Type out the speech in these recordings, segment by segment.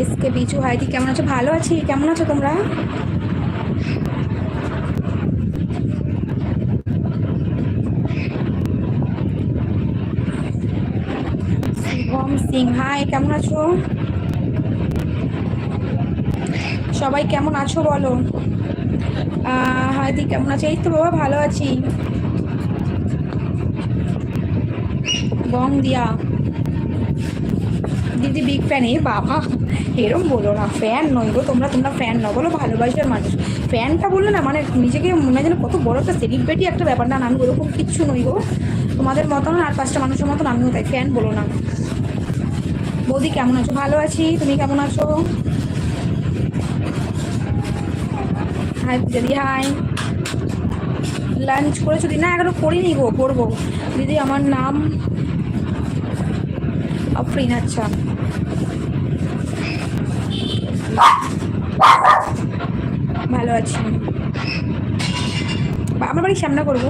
SK বিচু হাইদি, কেমন আছো? ভালো আছি। কেমন আছো তোমরা? শিবম সিং হাই কেমন আছো? সবাই কেমন আছো বলো? হাইদি, কেমন আছো? এই তো বাবা, ভালো আছি। বং দিয়া। দিদি বিগ ফ্যান এ বাবা এরম বলো না। ফ্যান নয় গো তোমরা তোমরা ফ্যান না বলো ভালোবাসার মানুষ। ফ্যানটা বললে না মানে নিজেকে মনে যেন কত বড় একটা সেলিব্রিটি একটা ব্যাপার না, আমি ওরকম কিচ্ছু নই গো। তোমাদের মতন আর পাঁচটা মানুষের মতন আমিও তাই ফ্যান বলো না। বৌদি কেমন আছো? ভালো আছি। তুমি কেমন আছো? হাই দিদি হাই লাঞ্চ করেছ? দিদি না এখনও করিনি গো করব। দিদি আমার নাম আফরিন আচ্ছা। ভালো আছি। আমার বাড়ির সামনে করব।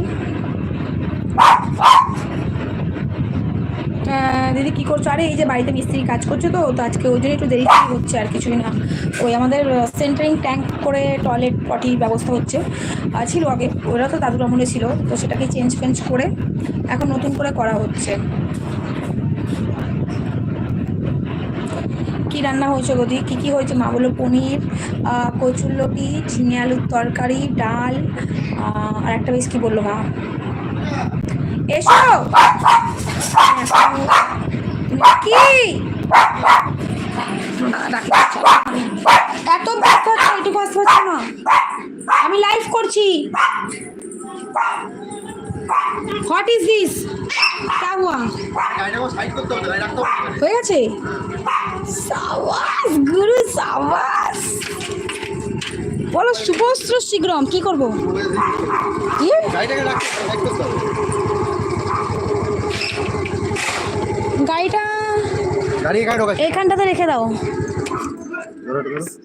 দিদি কি করছ? আরে, এই যে বাড়িতে মিস্ত্রি কাজ করছে তো তো আজকে ওই জন্য একটু দেরি হচ্ছে আর কিছুই না। ওই আমাদের সেন্টারিং ট্যাঙ্ক করে টয়লেট পটির ব্যবস্থা হচ্ছে। ছিল আগে, ওরা তো দাদুর আমলে ছিল, তো সেটাকে চেঞ্জ ফেঞ্জ করে এখন নতুন করে করা হচ্ছে। কি রান্না হয়েছে গদি? কি কি হয়েছে? মা বলো পনির আহ, কচুরলতি ঝিঙে আলুর তরকারি ডাল আর একটা বেশ কি বলল মা। এসো! কি? এত ব্যস্ত হচ্ছে একটু ব্যস্ত হচ্ছে না? আমি লাইভ করছি। হোয়াট ইজ দিস হয়ে গেছে? সাবাস গুরু সাবাস। বলো শুভস্ত্র শীঘ্রম কি করব? কি? গাড়িটা গাড়ি এখানে ঢোকাচ্ছি। এইখানটাতে রেখে দাও।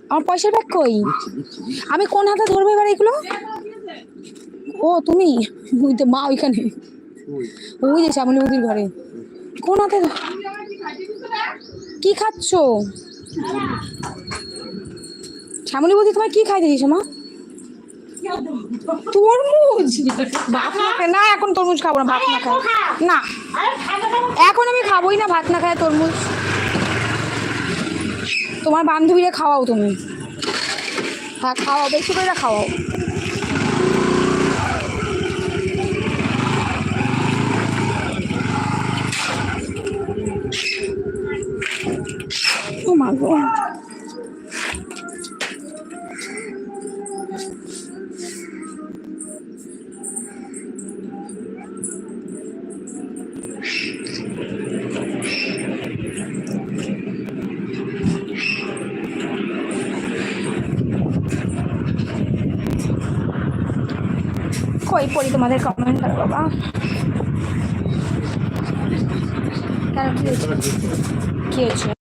আমার পয়সার ব্যাগ কই? আমি কোন হাতে ধরবো এবার এগুলো? ও তুমি? মা ওইখানে। ওই। যে শ্যামলী বৌদির ঘরে। কোন হাতে কি খাচ্ছ? শ্যামলী বৌদি তোমার কি খাইতে দিয়েছ মা? তরমুজ? ভাত না খাই না, এখন তরমুজ খাব না, ভাত না খাই। না। এখন আমি খাবোই না, ভাত না খাই তরমুজ। তোমার বান্ধবীরা খাওয়াও তুমি। হ্যাঁ খাওয়াও, বেশি করে খাওয়াও। কই পড়ি তোমাদের কমেন্ট আর বাবা কেন কি হয়েছে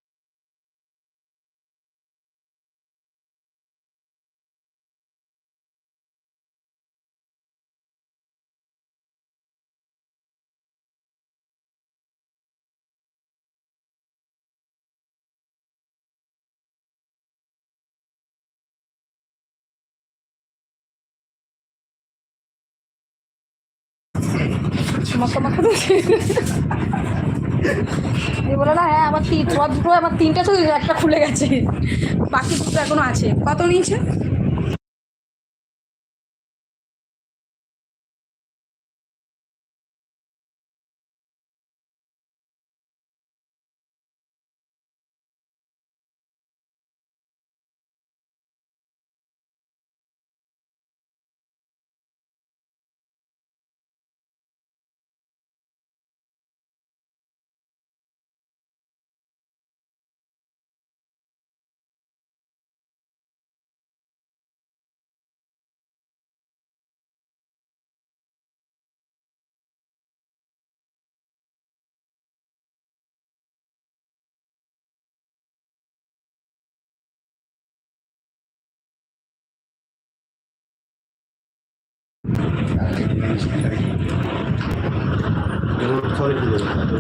কি হয়েছে মাখা মাখা দিয়ে বলে না হ্যাঁ আমার তিন দুটো আমার তিনটা তো একটা খুলে গেছে। বাকি দুটো এখনও আছে। কত নিয়েছে?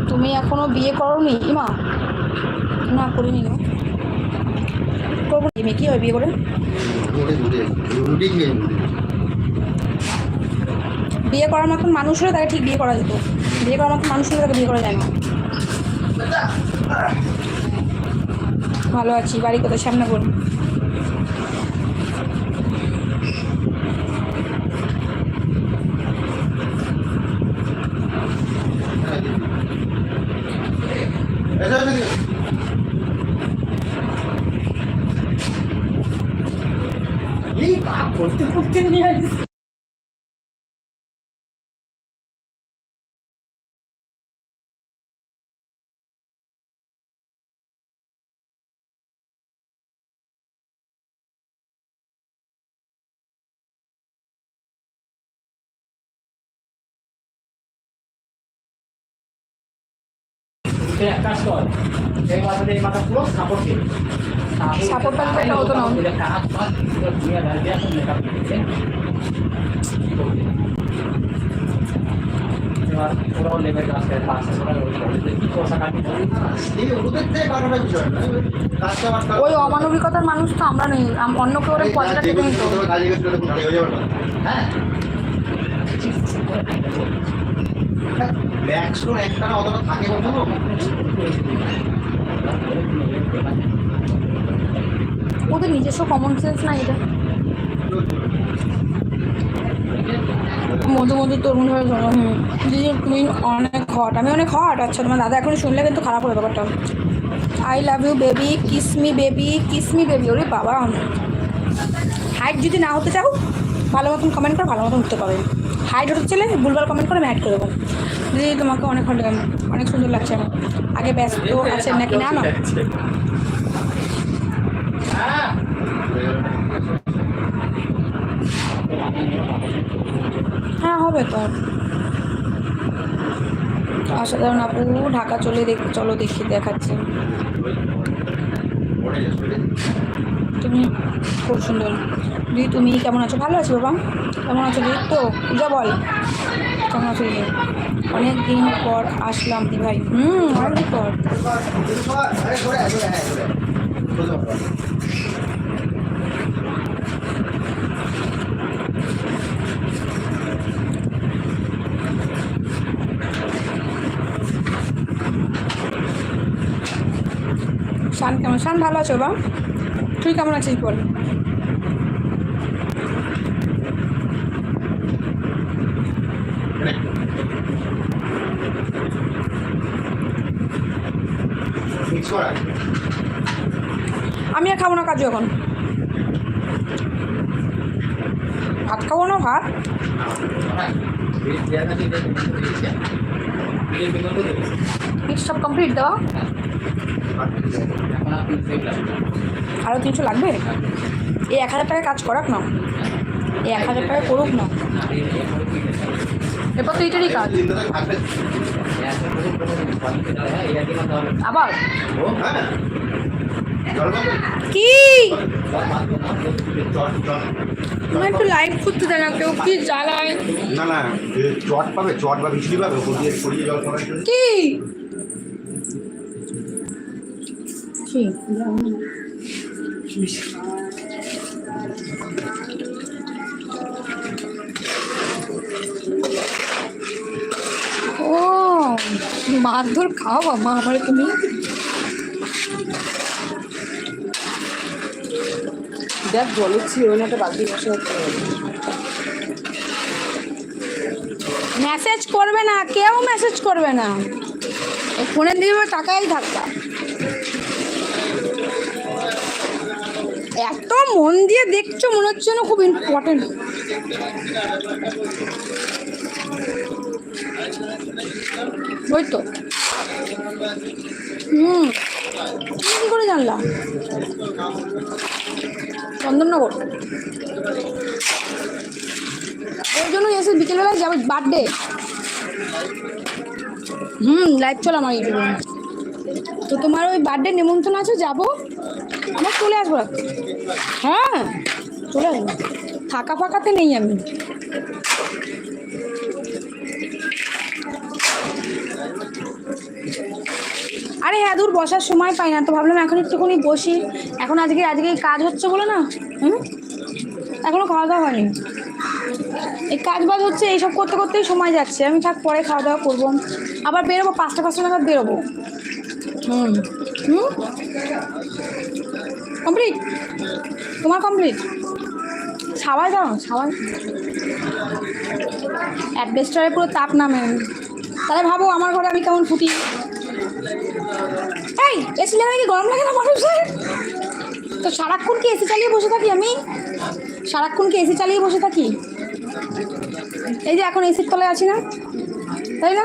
তুমি এখনও বিয়ে করোনি? ইমা? না, করিনি না। করব। মেয়ে কি হয় বিয়ে করে? বিয়ে করার মতন মানুষ হলে তাকে ঠিক বিয়ে করা যেত। বিয়ে করার মতন মানুষ হলে তাকে বিয়ে করা যায় না। ভালো আছি। বাড়ি কোথায়? সামনে বল কাজ কর এই মাথাটা এই মাথা পুরো সাপোর্ট হতো না। ওরাও করি ওই অমানবিকতার মানুষ তো আমরা নেই। আম- অন্য কেউ নিত গেছে হয়ে। যাবে না হ্যাঁ একটা অতটা থাকে বলতো না ওদের নিজস্ব কমন সেন্স না এটা? মধু মধু তরুণ হয়ে শোনো হুম। তুমি অনেক হট আমি অনেক হট আচ্ছা তোমার দাদা এখন শুনলে কিন্তু খারাপ হবে ব্যাপারটা। I love you baby kiss me baby kiss me baby ওরে বাবা। হাইট যদি না হতে চাও, ভালো মতন কমেন্ট করে, ভালো মতন উঠতে পাবে। হাইট হতে চাইলে ভুলভাল কমেন্ট করে আমি করে দেবো। দিদি তোমাকে অনেক হট অনেক সুন্দর লাগছে। আমার আগে ব্যস্ত আছেন নাকি? না না। হ্যাঁ হ্যাঁ হবে তো। অসাধারণ আপু ঢাকা চলে দেখ চলো দেখি দেখাচ্ছি। তুমি খুব সুন্দর। দিদি, তুমি কেমন আছো? ভালো আছো বাবা। কেমন আছো দিদি? তো, পূজা বল। কেমন আছো দিদি? অনেক দিন পর আসলাম দি ভাই। হুম অনেক পর। শান কেমন? শান ভালো আছো বাবা? তুই কেমন আছিস বল মিক্স করা আমি কাজু এখন ভাত খাব না ভাত? সব কমপ্লিট দেওয়া আরও তিনশো লাগবে? এই এক হাজার টাকা কাজ করাক না। এই এক হাজার টাকা করুক না। এরপর তো এটারই কাজ। আবার? কি? একটু লাইভ করতে দেয় না কেউ কি জ্বালায়? না না চট পাবে চট বা বিচুলি পাবে কি? কি? মারধর খাও মা আমার তুমি। দেখ বলেছি ওই একটা বসে হচ্ছে মেসেজ করবে না কেউ মেসেজ করবে না। ফোনের দিকে টাকাই থাকবা। এত মন দিয়ে দেখছ মনে হচ্ছে না খুব ইম্পর্টেন্ট ওই তো। হুম। তুমি কী করে জানলাম? চন্দননগর। ওই জন্য এসে বিকেলবেলায় যাবে বার্থডে হুম লাইভ চলো আমার ইউটিউবে তো তোমার ওই বার্থডে নিমন্ত্রণ আছে, যাব? আমার চলে আসব হ্যাঁ চলে আসব। থাকা ফাঁকাতে নেই আমি। দূর বসার সময় পাই না, তো ভাবলাম এখন একটুখানি বসি। এখন আজকে আজকে কাজ হচ্ছে বলে না, হুম? এখনও খাওয়া দাওয়া হয়নি। এই কাজ বাজ হচ্ছে, এইসব করতে করতেই সময় যাচ্ছে। আমি থাক, পরে খাওয়া দাওয়া করব। আবার বেরোবো, পাঁচটা পাঁচটা নাগাদ বেরোবো। হুম। হুম? কমপ্লিট? তোমার কমপ্লিট? ছাওয়াই দাও ছাওয়াই অ্যাডভেস্টারে পুরো তাপ নামে। তাহলে ভাবো আমার ঘরে আমি কেমন ফুটি। এই এসি লাগাই কি গরম লাগে না মানুষের? তো সারাক্ষণ কি এসি চালিয়ে বসে থাকি আমি? সারাক্ষণ কি এসি চালিয়ে বসে থাকি? এই যে এখন এসির তলায় আছি না, তাই না?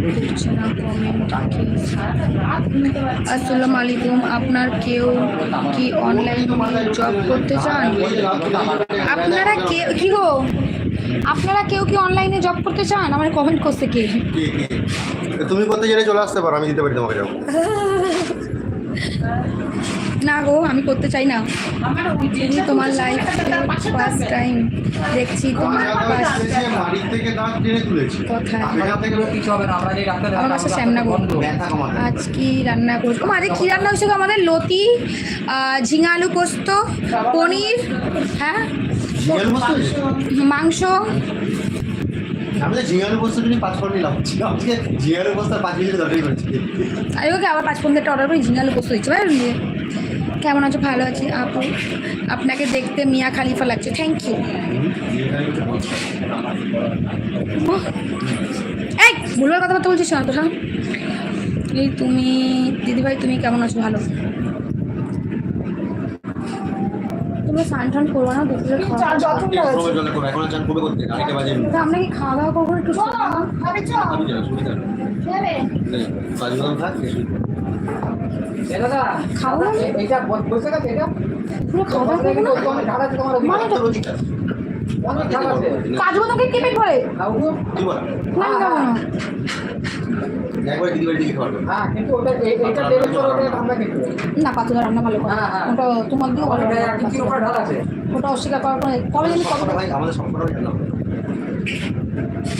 উঠছে না কমেন্ট আসসালামু আলাইকুম আপনার কেউ কি অনলাইন জব করতে চান? আপনারা কে কি গো? আপনারা কেউ কি অনলাইনে জব করতে চান? আমার কমেন্ট করছে কে? তুমি করতে গেলে চলে আসতে পারো আমি দিতে পারি তোমাকে যাও না গো আমি করতে চাই না। তুমি তোমার লাইফ ফার্স্ট টাইম দেখছি তোমার না আমরা বাসা শ্যামনগর। আজ কি রান্না করব? আরে কি রান্না হয়েছে আমাদের লতি ঝিঙা আলু পোস্ত পনির হ্যাঁ? মাংস। আমি তো ঝিঙালু বস্তু পাঁচ নিলাম। আজকে ঝিঙালু পাঁচ মিনিট করেছি আমি ওকে আবার পাঁচ পনেরোটা অর্ডার করে ঝিঙা আলু পোস্ত দিচ্ছি ভাই কেমন আছো? ভালো আছি। আপু আপনাকে দেখতে মিয়া খালিফা লাগছে। থ্যাংক ইউ এই ভুলবার কথাবার্তা বলছিস না তো হ্যাঁ এই তুমি দিদিভাই তুমি কেমন আছো? ভালো। তোমরা স্নান টান করব না দুপুরে খাওয়া জলে করো। এখন চান কবে করতে আরেকটা বাজে তা আমরা কি খাওয়া দাওয়া করব একটু এটা বসে গেছে এটা? পুরো খাওয়া দাওয়া করব না মানে কাজ। কে পেট ভরে হ্যাঁ রান্না ভালো। ওটা তোমার ওটা অস্বীকার করার পরে কবে জানি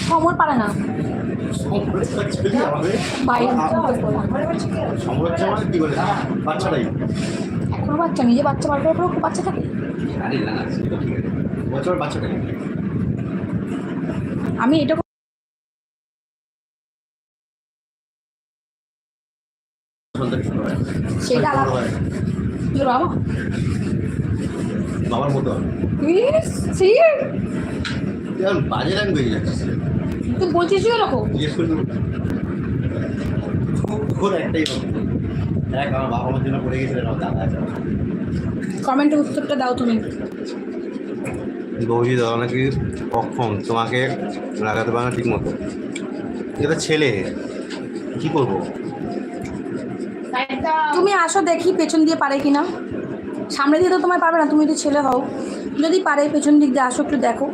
সময় পারে না। বাচ্চাটাই এখনও বাচ্চা নিজে বাচ্চা বার করার পরেও বাচ্চা থাকে বাচ্চাটাই আমি এটা সেটা আলাদা বাবা বাবার মতো বাজে যাচ্ছিস তুই বলছিস এরকম আছে। কমেন্টের উত্তরটা দাও তুমি। বৌদি দাদা নাকি অক্ষম। তোমাকে লাগাতে পারে না ঠিক মতো এটা ছেলে। কি করব? তুমি আসো দেখি পেছন দিয়ে পারে কিনা। সামনে দিয়ে তো তোমায় পারবে না তুমি তো ছেলে হও। যদি পারে পেছন দিক দিয়ে আসো একটু দেখো।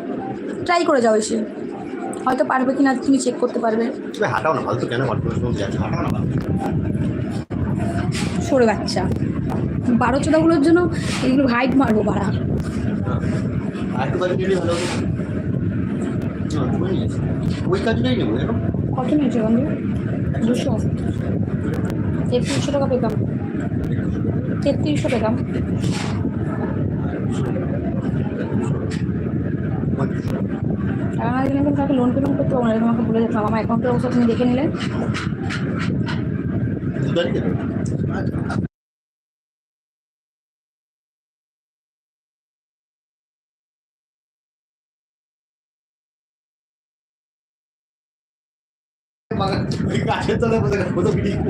ট্রাই করে যাও এসে। হয়তো পারবে কিনা তুমি চেক করতে পারবে। হাঁটাও না ফালতু কেন। সরে বাচ্চা। বারো চোদাগুলোর জন্য এগুলো হাইট মারবো বাড়া। দেখো। কত নিয়েছে বন্ধু? দুশো। তেত্রিশশো টাকা পেতাম তেত্রিশশো পেতাম টাকা দিলে কিন্তু লোন পেমেন্ট করতে পারব না তোমাকে বলে যেতাম আমার অ্যাকাউন্টের অবস্থা তুমি দেখে নিলে?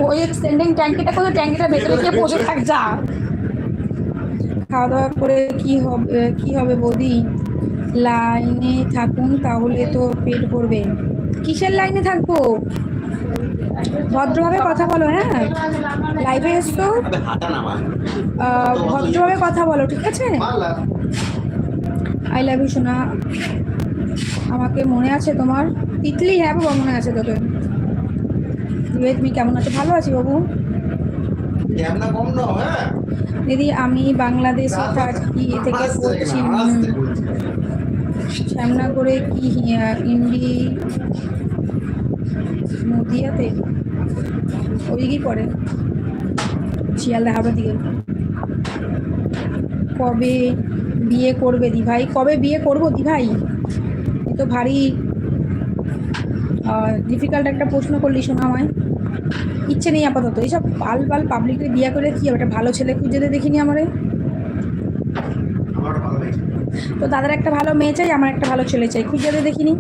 ওই এক্সটেন্ডিং ট্যাঙ্কিটা করে ট্যাঙ্কিটা ভেতরে গিয়ে বসে থাক, যা। খাওয়া দাওয়া করে কি হবে কি হবে বৌদি? লাইনে থাকুন, তাহলে তো পেট ভরবে। কিসের লাইনে থাকব? ভদ্রভাবে কথা বলো হ্যাঁ? লাইভে এসছো? ভদ্রভাবে কথা বলো, ঠিক আছে? আই লাভ ইউ সোনা। আমাকে মনে আছে তোমার? তিতলি হ্যাঁ বাবা, মনে আছে তোকে। তুমি কেমন আছো? ভালো আছি বাবু? দিদি আমি বাংলাদেশে থাকি থেকে বলছি। সামনা করে কি ইন্ডি নদিয়াতে? ওইদিকেই পড়ে। শিয়ালদা হাওড়ার দিকে। কবে বিয়ে করবে দি ভাই কবে বিয়ে করব দি ভাই তো ভারী ডিফিকাল্ট একটা প্রশ্ন করলি শোনা আমায়। ইচ্ছে নেই আপাতত। এইসব পাল পাল পাবলিককে বিয়ে করে কি হবে? একটা ভালো ছেলে খুঁজে দেখিনি আমারে? আমার তো তাদের একটা ভালো মেয়ে চাই আমার একটা ভালো ছেলে চাই খুঁজে দেখিনি?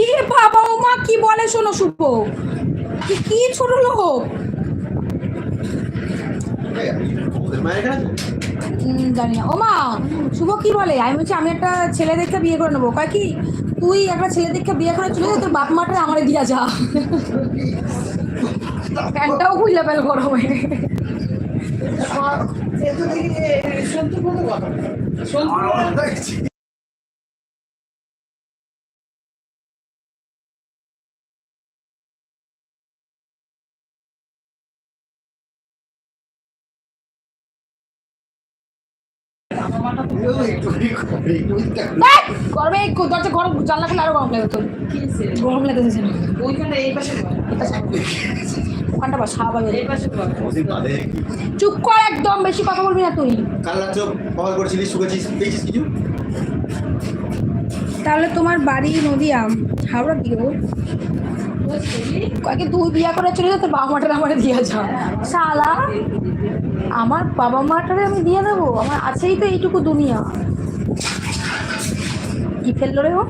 ই বাবা ও মা কি বলে শোনো শুভ? কি ছোট লোক? জানি না। ও মা শুভ কি বলে? আমি বলছি আমি একটা ছেলে দেখে বিয়ে করে নেব। কয় কি? তুই একটা ছেলে দেখে বিয়ে করে চলে যা, তোর বাপ মাঠে আমার দিয়া যা। প্যান্টটাও খুললে পেল গরমে। দেখ, গরমে দরজা গরম জানলা খুলে আরও গরম লাগে তোর। গরম লাগতেছে না ওইখানে এই পাশে ওখানটা বা স্বাভাবিক এই পাশে বল। ওদিন বাদে। চুপ কর একদম বেশি কথা বলবি না তুই। কাল রাত কল করেছিলিস শুকেছিস পেয়েছিস কিছু? তাহলে তোমার বাড়ি নদিয়া হাওড়ার দিকে গো কয়েকে তুই বিয়া করে চলে যা তোর বাবা মাটারে আমার দিয়ে যা। শালা আমার বাবা মাটারে আমি দিয়ে দেবো আমার আছেই তো এইটুকু দুনিয়া। কি ফেলল রে ও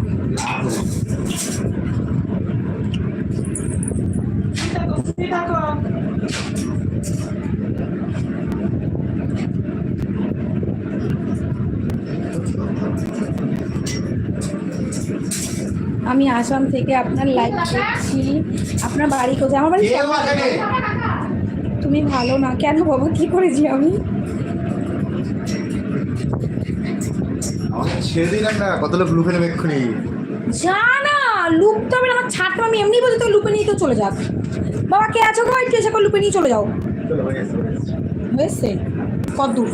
আমি আসাম থেকে আপনার লাইভ দেখছি। আপনার বাড়ি কোথায়? আমার বাড়ি তুমি ভালো না। কেন বাবু? কি করেছি আমি? ছেড়ে দিলাম না কত লোক লুফে নেবে এক্ষুনি। যা না লুপতে হবে না আমার ছাড়টা আমি এমনি বলছি তো লুপে নিয়ে তো চলে যাক। বাবা কে আছো গো? একটু এসে লুপে নিয়ে চলে যাও। হয়ে হয়েছে? কত দূর?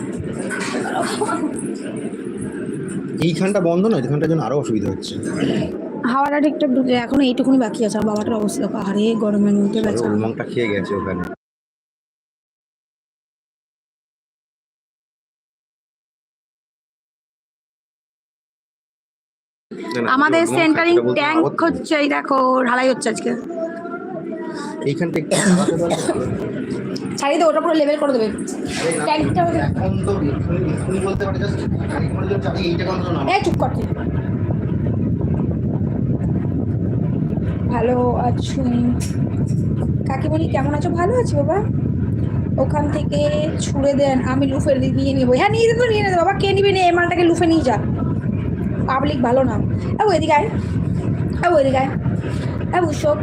এইখানটা বন্ধ নয়? এখানটার জন্য আরও অসুবিধা হচ্ছে। হাওয়াটা ঠিকঠাক ঢুকে এখন এইটুকুনি বাকি আছে। আর বাবাটার অবস্থা দেখো। আরে গরমের মধ্যে উলমংটা খেয়ে গেছে ওখানে। আমাদের সেন্টারিং ট্যাঙ্ক হচ্ছে এই দেখো ঢালাই হচ্ছে আজকে। এইখানটা একটু ছাড়িয়ে দেবো ওটা পুরো লেভেল করে দেবে। ট্যাঙ্কটা এখন তো বলতে পারে এইটা না এই চুপ কর ভালো আছো? কাকিমণি কেমন আছো? ভালো আছো বাবা। ওখান থেকে ছুড়ে দেন আমি লুফে নিয়ে নেব। হ্যাঁ নিয়ে নিয়ে নেব বাবা কে নিবি? নিয়ে এই মালটাকে লুফে নিয়ে যা। পাবলিক ভালো না। ও এদিকে আয়। ও এদিকে আয়। এ উৎসব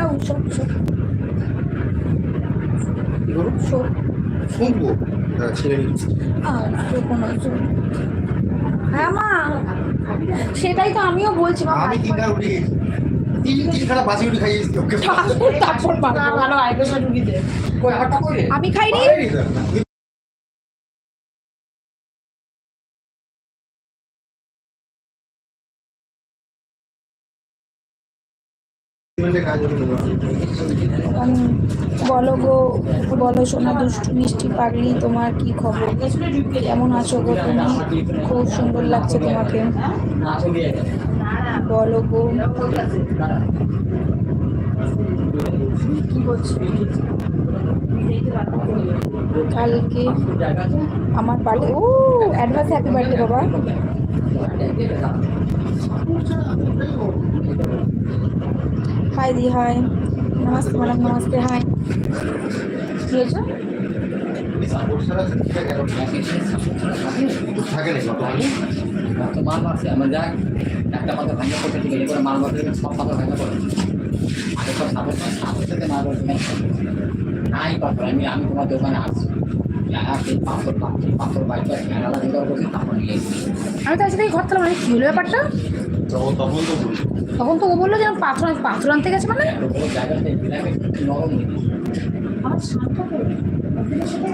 এ উৎসব উৎসব উৎসব শুনব ছেড়ে নিচ্ছি আর কোনো হ্যাঁ মা। সেটাই তো আমিও বলছি মা আমি তিনটা উঠে তারপর। ভালো? আমি খাইনি বাইরে যা না। মিনিটে কাজ হলো না। উম, বলো গো বলো সোনা, দুষ্টু, মিষ্টি, পাগলি, তোমার কি খবর? কেমন আছো গো তুমি? খুব সুন্দর লাগছে তোমাকে। বলো গো। কালকে আমার বার্থডে ও অ্যাডভান্স হ্যাপি বার্থডে বাবা। হাই দি হাই নমস্তে ম্যাডাম নমস্তে হাই কি হয়েছে ছাড়া শিক্ষা গেল থাকে না কত মানুষ তো মাল মারছে আমার যাক একটা পাতা ভাঙা করতে ঠিক আছে মাল মারতে সব পাতা ভাঙা করে আগে সব সাপোর্ট সাপোর্ট থেকে মাল নাই পাথর আমি আমি তোমার দোকানে আসছি পাথর আমি তো আজকে ঘর তালাম মানে কি হলো ব্যাপারটা তখন তখন তো। তখন তো ও বলল যে আমি পাথর পাথর আনতে গেছে মানে?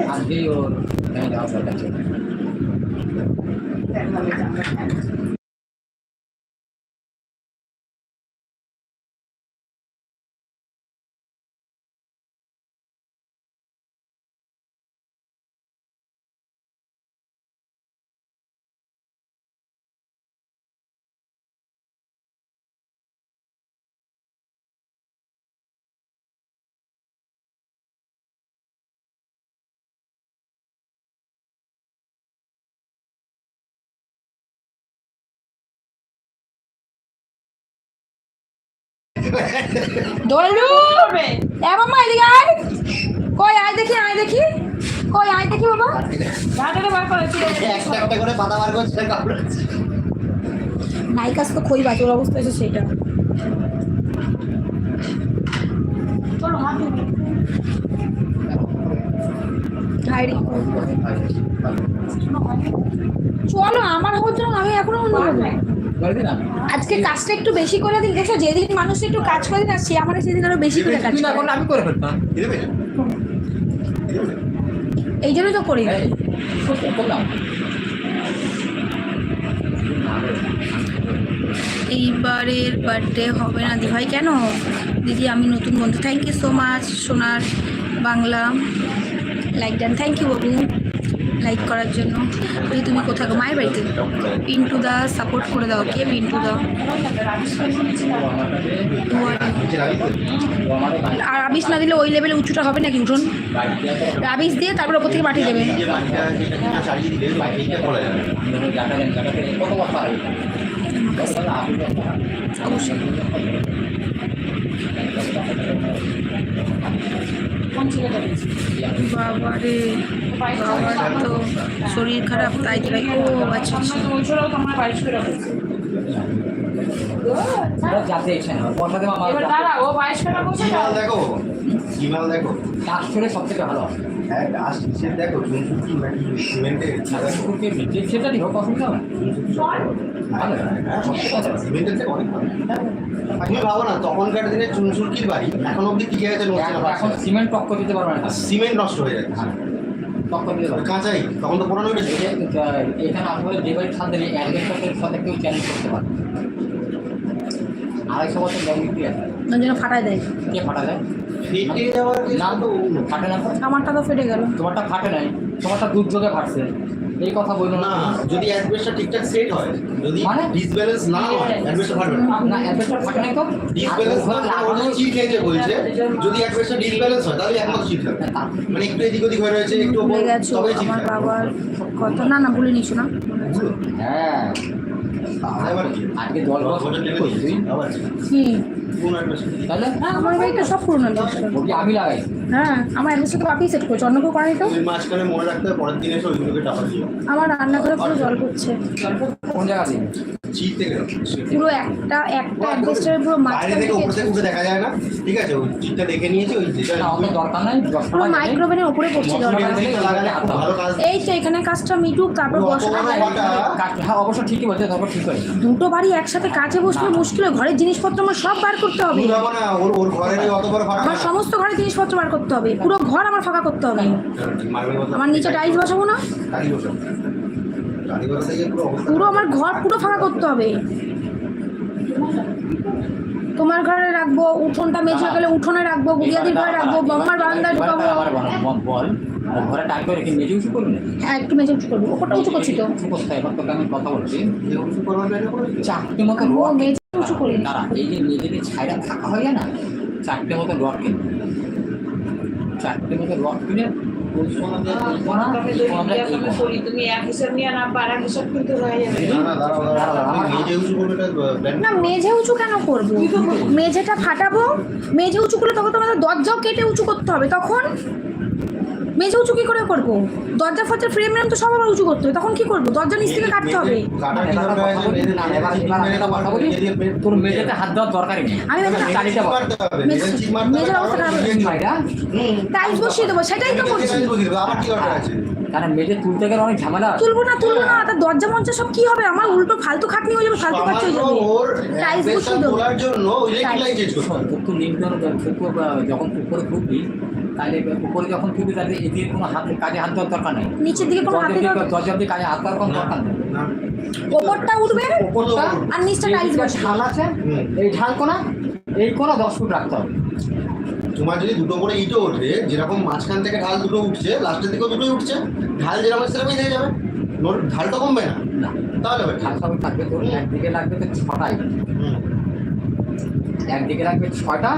আজকেই ওর দরকার এ মামা এদিকে আয়। কই আয় দেখি আয় দেখি। কই আয় দেখি বাবা। গাটারে বার করে একটা একটা করে পাতা বার করছে তো খই বাজে অবস্থা হয়েছে সেটা চলো হাত চলো আমার হচ্ছে আমি এখনও অন্য আজকে কাজটা একটু বেশি করে দিন দেখো যেদিন মানুষ একটু কাজ করে না সে আমার সেদিন আরও বেশি করে কাজ করে। আমি করে ফেলতাম। এই জন্যই তো করি এই, এইবারের বার্থডে হবে না দি ভাই কেন? দিদি আমি নতুন বন্ধু। থ্যাংক ইউ সো মাচ সোনার Bangla. Like done thank you Babu. Like করার জন্য। বলি তুমি কোথায় গো মায়ের বাড়িতে পিন্টু দা সাপোর্ট করে দাও। কে পিন্টু দা? আর আবিষ না দিলে ওই লেভেলে উঁচুটা হবে নাকি উঠুন? বাইক দিয়ে তারপর ওপর থেকে পাঠিয়ে দেবে। দিয়েছে? বাবারে। তো শরীর খারাপ তাই দিবে ও আচ্ছা আচ্ছা আমরা তো ওই ছোটও তো আমরা বাইশ করে বলছি। যাতে ইচ্ছা না পয়সা দেওয়া আমার এবার দাঁড়া, ও বাইশ করে? বলছে কি না? মাল দেখো কি দেখো কাজ করে সব থেকে ভালো হ্যাঁ দেখো যে সেটা দিও হ্যাঁ, থেকে তুমি ভাবো না তখনকার দিনে চুনচুরকির বাড়ি এখন অব্দি টিকে গেছে না এখন সিমেন্ট টক্কর দিতে পারবে না। সিমেন্ট নষ্ট হয়ে যাচ্ছে টক্কর দিতে পারবে না। কাঁচাই তখন তো পুরানো হয়ে গেছে। এখানে আসলে ছাদ দিলে অ্যাডভেস্টারের সাথে কেউ চ্যালেঞ্জ করতে পারে আড়াইশো বছর গ্যারান্টি আছে। না যেন ফাটাই দেয়। কে ফাটা যায় ফেটে যাওয়ার না তো ফাটে না? আমারটা তো ফেটে গেল। তোমারটা ফাটে নাই তোমারটা দুর্যোগে ফাটছে। এই কথা বলল না। না যদি অ্যাডভেস্টটা ঠিকঠাক সেট হয় যদি মানে? ডিসব্যালেন্স না হয় অ্যাডভেস্টটা ফাটবে না। না অ্যাডভেস্টার ফাটে নাই তো। ডিসব্যালেন্স না হলে চিট খেয়েছে বলছে যদি অ্যাডভেস্টটা ডিসব্যালেন্স হয় তাহলে একমাত্র চিট হবে মানে একটু এদিক ওদিক হয়ে রয়েছে একটু তবেই চিট আমার বাবার কথা। না না ভুলে নিছো না? হ্যাঁ? আজকে? তাহলে? আমার বাড়িটা সব পুরোনো আমি লাগাই। হ্যাঁ আমার অ্যাডভেস্টার তো বাপিই সেট করছে অন্য কেউ তো? মাঝখানে মনে রাখতে পরের দিন এসে ওইগুলোকে টাকা দিও আমার রান্নাঘরে পুরো জল করছে কোন জায়গা দিয়ে পুরো একটা একটা অ্যাডভেস্টারের পুরো মাঝখান থেকে উপর উঠে দেখা যায় না? ঠিক আছে ওই চিটটা দেখে নিয়েছি ওই যেটা না দরকার নাই পুরো মাইক্রোওভেনের উপরে পড়ছে কাজ। এই তো এখানে কাজটা মিটুক তারপর হ্যাঁ অবশ্য ঠিকই বলছে তারপর ঠিক করে দুটো বাড়ি একসাথে কাজে বসলে মুশকিল ঘরের জিনিসপত্র আমার সব বার করতে হবে। আমার সমস্ত ঘরের জিনিসপত্র বার করতে হবে পুরো ঘর আমার ফাঁকা করতে হবে। মার্বেল আমার নিচে টাইলস বসাবো না? পুরো আমার ঘর পুরো ফাঁকা করতে হবে তোমার ঘরে রাখব উঠোনটা মেঝে গেলে উঠোনে রাখব গুড়িয়াদির ঘরে রাখব বম্মার বারান্দায় ঢুকাবো ঘরে টাক রেখে উঁচু করবি হ্যাঁ একটু মেঝে উঁচু করব ওপরটা উঁচু করছি তো এবার তোকে আমি কথা বলছি। চারটে মতো ও মেঝে উঁচু করি তারা এই যে মেঝেতে ছাইরা থাকা হয় না চারটে মতো রড চারটে মতো রড কিনে তুমি এক হিসাব নিয়ে না আর এক হিসাব কিন্তু হয়ে যাবে না মেঝে উঁচু কেন করব? মেঝেটা ফাটাবো মেঝে উঁচু করলে তখন তোমাদের দরজাও কেটে উঁচু করতে হবে তখন মেঝে উঁচু কি করে করব। দরজা ফরজা ফ্রেম রেম তো সব আবার উঁচু করতে হবে। তখন কি করব? দরজা নিচ থেকে কাটতে হবে। আমি মেঝের অবস্থা খারাপ। টাইলস বসিয়ে দেবো সেটাই তো মেঝে করছি। টাইলস বসিয়ে দেবো, আবার কি দরকার আছে? কারণ মেঝে তুলতে গেলে অনেক ঝামেলা। তুলবো না তুলবো না তার দরজা মঞ্চা সব কি হবে? আমার উল্টো ফালতু খাটনি হয়ে যাবে ফালতু হয়ে যাবে। টাইলস বসিয়ে দেবো। জন্য ইলেকট্রিক চেঞ্জ করতে হবে যখন উপরে খুলবি তাহলে উপরে যখন খুলবি তাহলে এদিকে কোনো হাত কাজে হাত দেওয়ার দরকার নেই। নিচের দিকে কোনো হাতে দরজার দিকে কাজে হাত দেওয়ার কোনো দরকার নেই। ওপরটা উঠবে উপরটা আর নিচটা টাইলস বসবে। ঢাল আছে এই ঢাল কোনা এই কোনা দশ ফুট রাখতে হবে। তোমার যদি দুটো করে ইটও ওঠে যেরকম মাঝখান থেকে ঢাল দুটো উঠছে লাস্টের দিকেও দুটোই উঠছে ঢাল যেরকম সেরকমই থেকে যাবে। নোর ঢালটা কমবে না? তাহলে হবে ঢাল সবই থাকবে তোর একদিকে লাগবে তো ছটাই। হুম। একদিকে লাগবে ছটা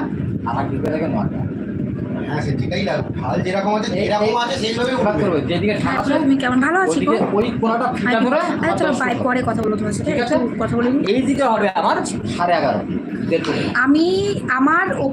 আর একদিকে লাগবে নটা হ্যাঁ সেটাই লাগবে ঢাল যেরকম আছে যেরকম আছে সেইভাবে এবার করবে যেদিকে ঢাল আছে তুমি কেমন ভালো আছি গো? ওই কোনাটা ফিটা ধরে আরে চলো বাই পরে কথা বলো তোমার সাথে। ঠিক আছে। কথা বলি এই দিকে হবে আমার সাড়ে এগারো আমি আমার